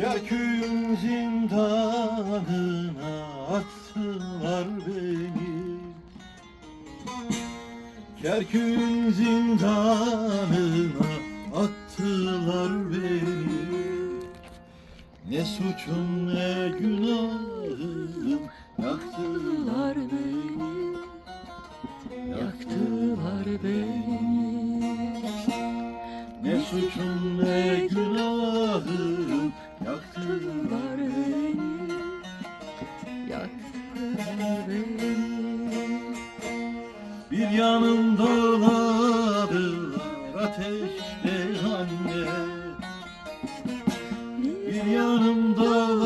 Kerkük'ün zindanına attılar beni. Kerkük'ün zindanına attılar beni. Ne suçum ne günahım yaktılar beni. Yaktılar beni. Ne suçum Bir yanım dağladılar ateşle anne Bir yanım dağladılar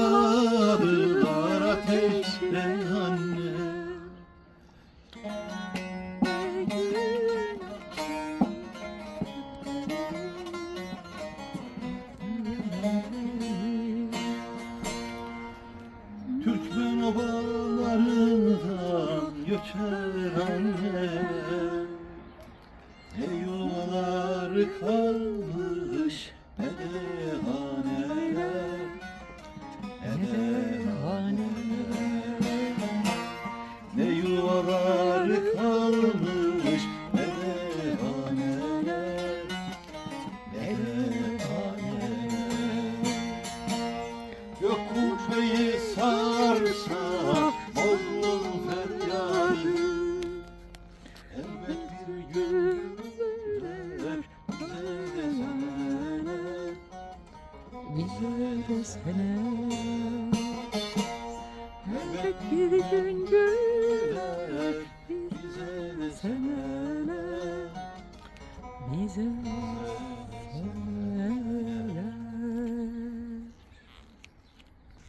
obalarından göçer anne Ne yuvalar kalmış ne de haneler Ne de haneler Ne yuvalar kalmış ne de haneler Ne de haneler Gök kubbeyi sarsa De sene Elbet bir gün güler Bize seneler. Bize